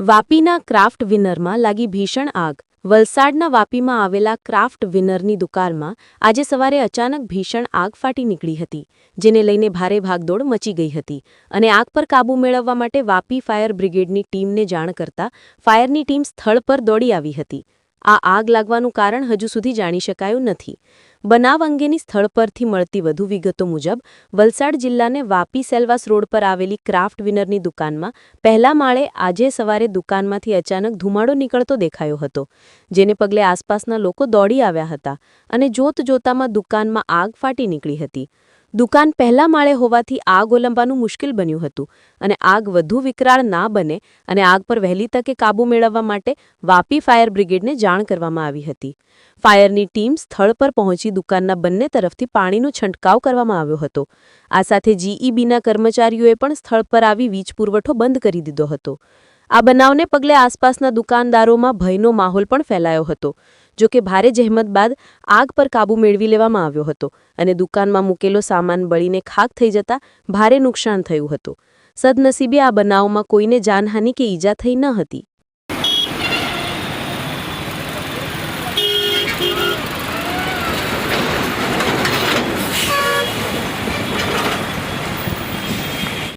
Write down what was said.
વાપીના craft વિનરમાં લાગી ભીષણ આગ. વલસાડના વાપીમાં આવેલા ક્રાફ્ટ વિનરની દુકાનમાં આજે સવારે અચાનક ભીષણ આગ ફાટી નીકળી હતી, જેને લઈને ભારે ભાગદોડ મચી ગઈ હતી અને આગ પર કાબૂ મેળવવા માટે વાપી ફાયર બ્રિગેડની ટીમને જાણ કરતા ફાયરની ટીમ સ્થળ પર દોડી આવી હતી. આ આગ લાગવાનું કારણ હજુ સુધી જાણી શકાયું નથી. બનાવ અંગેની સ્થળ પરથી મળતી વધુ વિગતો મુજબ, વલસાડ જિલ્લાને વાપી સેલવાસ રોડ પર આવેલી ક્રાફ્ટ વિનરની દુકાનમાં પહેલા માળે આજે સવારે દુકાનમાંથી અચાનક ધુમાડો નીકળતો દેખાયો હતો, જેને પગલે આસપાસના લોકો દોડી આવ્યા હતા અને જોત જોતામાં દુકાનમાં આગ ફાટી નીકળી હતી. દુકાન પહેલા માળે હોવાથી આગ ઓલંબવાનું મુશ્કેલ બન્યું હતું અને આગ વધુ વિકરાળ ના બને અને આગ પર વહેલી તકે કાબૂ મેળવવા માટે વાપી ફાયર બ્રિગેડને જાણ કરવામાં આવી હતી. ફાયરની ટીમ સ્થળ પર પહોંચી દુકાનના બંને તરફથી પાણીનો છંટકાવ કરવામાં આવ્યો હતો. આ સાથે જીઈબીના કર્મચારીઓએ પણ સ્થળ પર આવી વીજ પુરવઠો બંધ કરી દીધો હતો. આ બનાવને પગલે આસપાસના દુકાનદારોમાં ભયનો માહોલ પણ ફેલાયો હતો. જો કે ભારે જહેમત બાદ આગ પર કાબૂ મેળવી લેવામાં આવ્યો હતો અને દુકાનમાં મૂકેલો સામાન બળીને ખાક થઈ જતા ભારે નુકસાન થયું હતું. સદનસીબે આ બનાવમાં કોઈને જાનહાનિ કે ઈજા થઈ ન હતી.